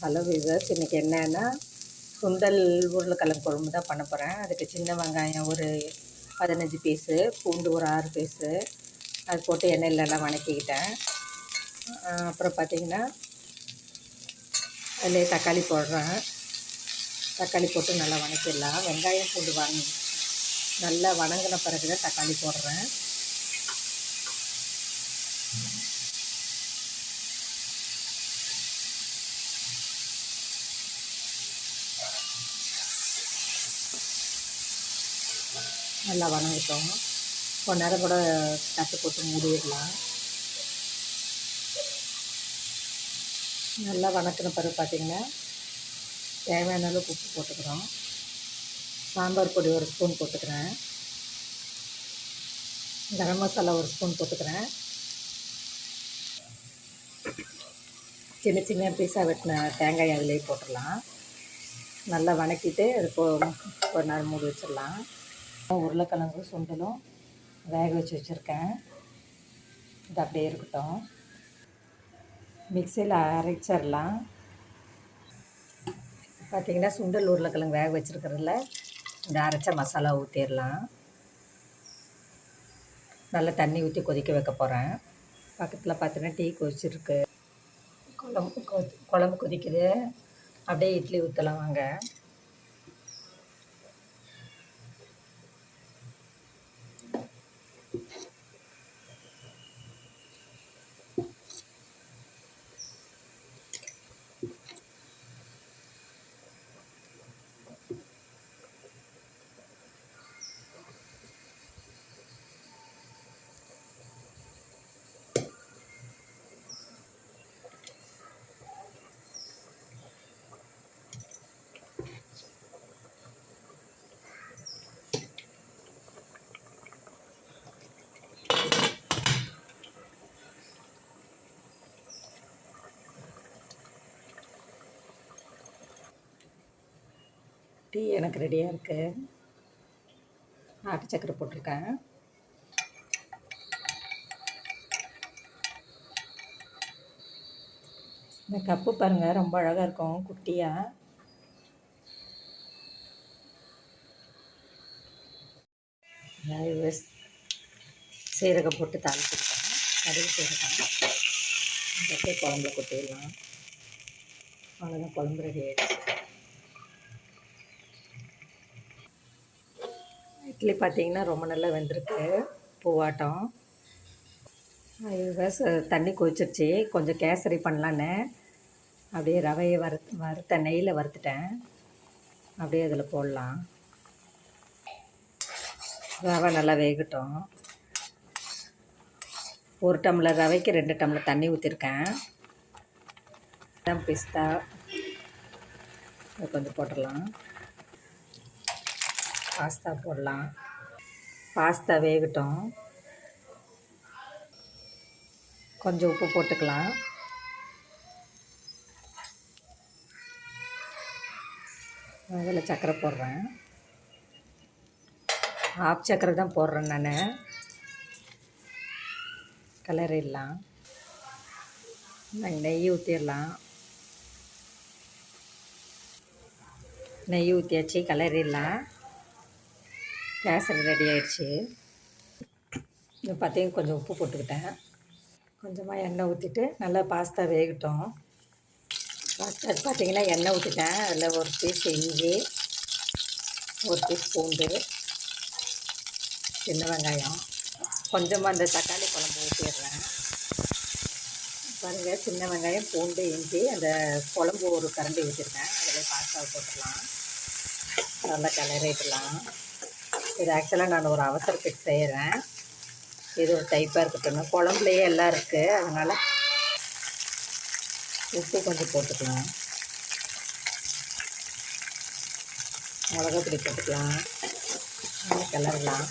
Hello viewers இன்றைக்கி என்னென்னா சுண்டல் உருளைக்கிழங்கு குழம்பு தான் பண்ண போகிறேன் அதுக்கு சின்ன வெங்காயம் ஒரு பதினஞ்சு பீஸு பூண்டு ஒரு ஆறு பீஸு அது போட்டு எண்ணெயிலலாம் வணக்கிக்கிட்டேன். அப்புறம் பார்த்திங்கன்னா அதிலே தக்காளி போடுறேன். தக்காளி போட்டு நல்லா வணக்கிடலாம். வெங்காயம் பூண்டு வாங்க நல்லா வணங்கின பிறகு தான் தக்காளி போடுறேன். நல்லா வணங்கிட்டோம் கொஞ்ச நேரம் கூட தட்டு போட்டு மூடிடலாம். நல்லா வணக்கின பிறகு பார்த்திங்கன்னா தேவையான அளவுக்கு உப்பு போட்டுக்கிறோம். சாம்பார் பொடி ஒரு ஸ்பூன் போட்டுக்கிறேன். கரம் மசாலா ஒரு ஸ்பூன் போட்டுக்கிறேன். சின்ன சின்ன பீஸாக வெட்டின தேங்காய் அதிலே போட்டுடலாம். நல்லா வணக்கிட்டு அது போ ஒரு நேரம் மூடி வச்சிடலாம். உருளைக்கிழங்கு சுண்டலும் வேக வச்சு வச்சுருக்கேன். இது அப்படியே இருக்கட்டும். மிக்சியில் அரைச்சிடலாம். பார்த்திங்கன்னா சுண்டல் உருளைக்கிழங்கு வேக வச்சுருக்கிறதுல இந்த அரைச்ச மசாலா ஊற்றிடலாம் நல்லா தண்ணி ஊற்றி கொதிக்க வைக்க போகிறேன் பக்கத்தில் பார்த்தீங்கன்னா டீ கொதிச்சிருக்கு. குழம்பு கொதி குழம்பு கொதிக்குது. அப்படியே இட்லி ஊற்றலாம் வாங்க. டீ எனக்கு ரெடியாக இருக்குது ஆட்டு சக்கரை போட்டிருக்கேன். இந்த கப்பு பாருங்கள் ரொம்ப அழகாக இருக்கும் குட்டியாக சீரகம் போட்டு தாளிச்சிருக்கேன் கடுகு சீரகம். அப்படியே குழம்புல கொட்டிடலாம். அவ்வளோதான் குழம்பு ரெடி ஆகிடுச்சு இட்லி பார்த்தீங்கன்னா ரொம்ப நல்லா வெந்திருக்கு. பூவாட்டம். இது தண்ணி கொதிச்சிருச்சு. கொஞ்சம் கேசரி பண்ணலான்னு. அப்படியே ரவையை வறுத்து வறுத்த நெய்யில் வறுத்துட்டேன். அப்படியே அதில் போடலாம். ரவை நல்லா வேகட்டும். ஒரு டம்ளர் ரவைக்கு ரெண்டு டம்ளர் தண்ணி ஊற்றிருக்கேன் பிஸ்தா. கொஞ்சம் போட்டுடலாம். பாஸ்தா போடலாம். பாஸ்தா வேகட்டும் கொஞ்சம் உப்பு போட்டுக்கலாம். அதில் சர்க்கரை போடுறேன். ஆஃப் சர்க்கரை தான் போடுறேன் நான். கலரிடலாம் நாங்கள் நெய் ஊற்றிடலாம் நெய் ஊற்றியாச்சு கலரிடலாம் கேசரி ரெடி ஆயிடுச்சு. இது பார்த்தீங்கன்னா கொஞ்சம் உப்பு போட்டுக்கிட்டேன். கொஞ்சமாக எண்ணெய் ஊற்றிட்டு நல்லா பாஸ்தா வேகட்டும். பாஸ்தா பார்த்தீங்கன்னா எண்ணெய் ஊற்றிட்டேன் அதில் ஒரு பீஸ் இஞ்சி ஒரு பீஸ் பூண்டு சின்ன வெங்காயம். கொஞ்சமாக அந்த தக்காளி குழம்பு ஊற்றிடுறேன் பாருங்கள் சின்ன வெங்காயம் பூண்டு இஞ்சி அந்த குழம்பு ஒரு கரண்டி ஊற்றிருக்கேன் அதில் பாஸ்தாவை போட்டுடலாம். நல்லா கிளறிடலாம். இது ஆக்சுவலாக நான் ஒரு அவசரத்துக்கு செய்கிறேன் இது ஒரு டைப்பாக இருக்கட்டும். குழம்புலையே எல்லாம் இருக்குது அதனால் உப்பு கொஞ்சம் போட்டுக்கலாம். மிளகா பொடி போட்டுக்கலாம். நல்லா கிளறலாம்.